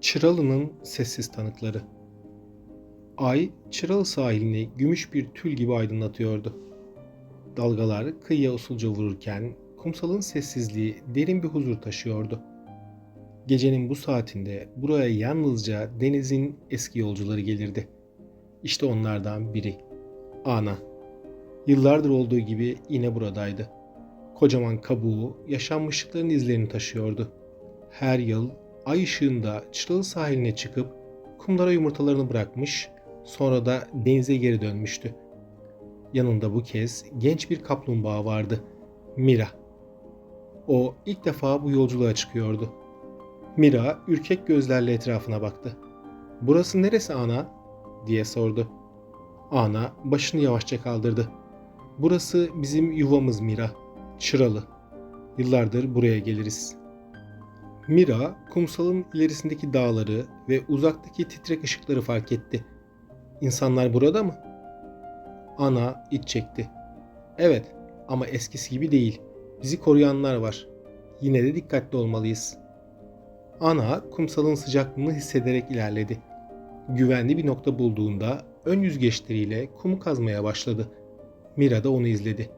Çıralı'nın sessiz tanıkları. Ay, Çıralı sahilini gümüş bir tül gibi aydınlatıyordu. Dalgalar kıyıya usulca vururken kumsalın sessizliği derin bir huzur taşıyordu. Gecenin bu saatinde buraya yalnızca denizin eski yolcuları gelirdi. İşte onlardan biri. Ana. Yıllardır olduğu gibi yine buradaydı. Kocaman kabuğu yaşanmışlıkların izlerini taşıyordu. Her yıl ay ışığında Çıralı sahiline çıkıp kumlara yumurtalarını bırakmış, sonra da denize geri dönmüştü. Yanında bu kez genç bir kaplumbağa vardı. Mira. O ilk defa bu yolculuğa çıkıyordu. Mira ürkek gözlerle etrafına baktı. "Burası neresi ana?" diye sordu. Ana başını yavaşça kaldırdı. "Burası bizim yuvamız Mira. Çıralı. Yıllardır buraya geliriz." Mira, kumsalın ilerisindeki dağları ve uzaktaki titrek ışıkları fark etti. İnsanlar burada mı? Ana iç çekti. Evet ama eskisi gibi değil. Bizi koruyanlar var. Yine de dikkatli olmalıyız. Ana kumsalın sıcaklığını hissederek ilerledi. Güvenli bir nokta bulduğunda ön yüzgeçleriyle kumu kazmaya başladı. Mira da onu izledi.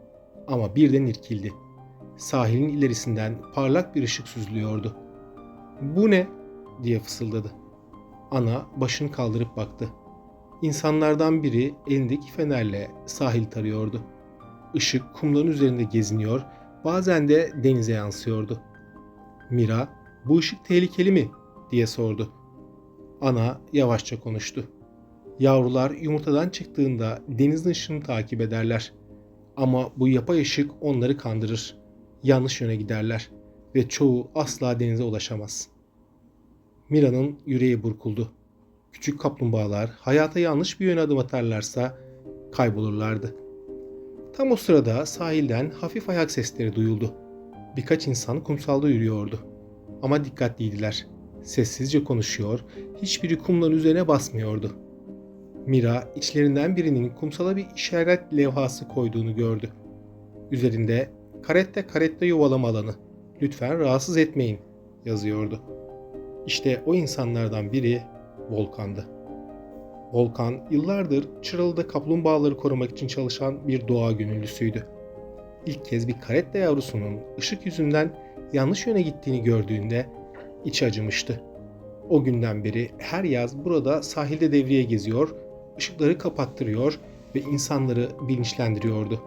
Ama birden irkildi. Sahilin ilerisinden parlak bir ışık süzülüyordu. Bu ne? diye fısıldadı. Ana başını kaldırıp baktı. İnsanlardan biri elindeki fenerle sahil tarıyordu. Işık kumların üzerinde geziniyor, bazen de denize yansıyordu. Mira, bu ışık tehlikeli mi? diye sordu. Ana yavaşça konuştu. Yavrular yumurtadan çıktığında denizin ışığını takip ederler. Ama bu yapay ışık onları kandırır. Yanlış yöne giderler ve çoğu asla denize ulaşamaz. Mira'nın yüreği burkuldu. Küçük kaplumbağalar hayata yanlış bir yöne adım atarlarsa kaybolurlardı. Tam o sırada sahilden hafif ayak sesleri duyuldu. Birkaç insan kumsalda yürüyordu. Ama dikkatliydiler. Sessizce konuşuyor, hiçbiri kumların üzerine basmıyordu. Mira içlerinden birinin kumsala bir işaret levhası koyduğunu gördü. Üzerinde karette karette yuvalama alanı. Lütfen rahatsız etmeyin yazıyordu. İşte o insanlardan biri Volkan'dı. Volkan yıllardır Çıralı'da kaplumbağaları korumak için çalışan bir doğa gönüllüsüydü. İlk kez bir karette yavrusunun ışık yüzünden yanlış yöne gittiğini gördüğünde içi acımıştı. O günden beri her yaz burada sahilde devriye geziyor, ışıkları kapattırıyor ve insanları bilinçlendiriyordu.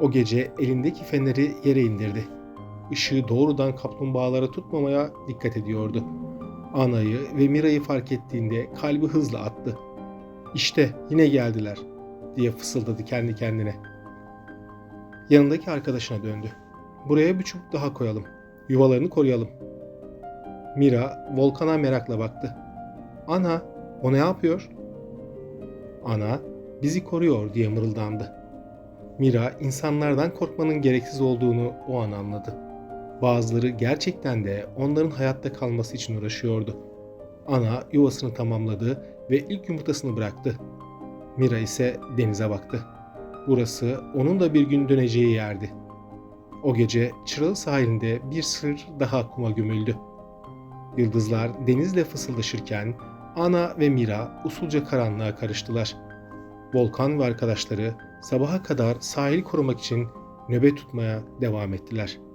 O gece elindeki feneri yere indirdi. Işığı doğrudan kaplumbağalara tutmamaya dikkat ediyordu. Ana'yı ve Mira'yı fark ettiğinde kalbi hızla attı. İşte yine geldiler diye fısıldadı kendi kendine. Yanındaki arkadaşına döndü. Buraya bir çubuk daha koyalım. Yuvalarını koruyalım. Mira Volkan'a merakla baktı. Ana o ne yapıyor? Ana bizi koruyor diye mırıldandı. Mira insanlardan korkmanın gereksiz olduğunu o an anladı. Bazıları gerçekten de onların hayatta kalması için uğraşıyordu. Ana yuvasını tamamladı ve ilk yumurtasını bıraktı. Mira ise denize baktı. Burası onun da bir gün döneceği yerdi. O gece Çıralı sahilinde bir sır daha kuma gömüldü. Yıldızlar denizle fısıldaşırken Ana ve Mira usulca karanlığa karıştılar. Volkan ve arkadaşları sabaha kadar sahil korumak için nöbet tutmaya devam ettiler.''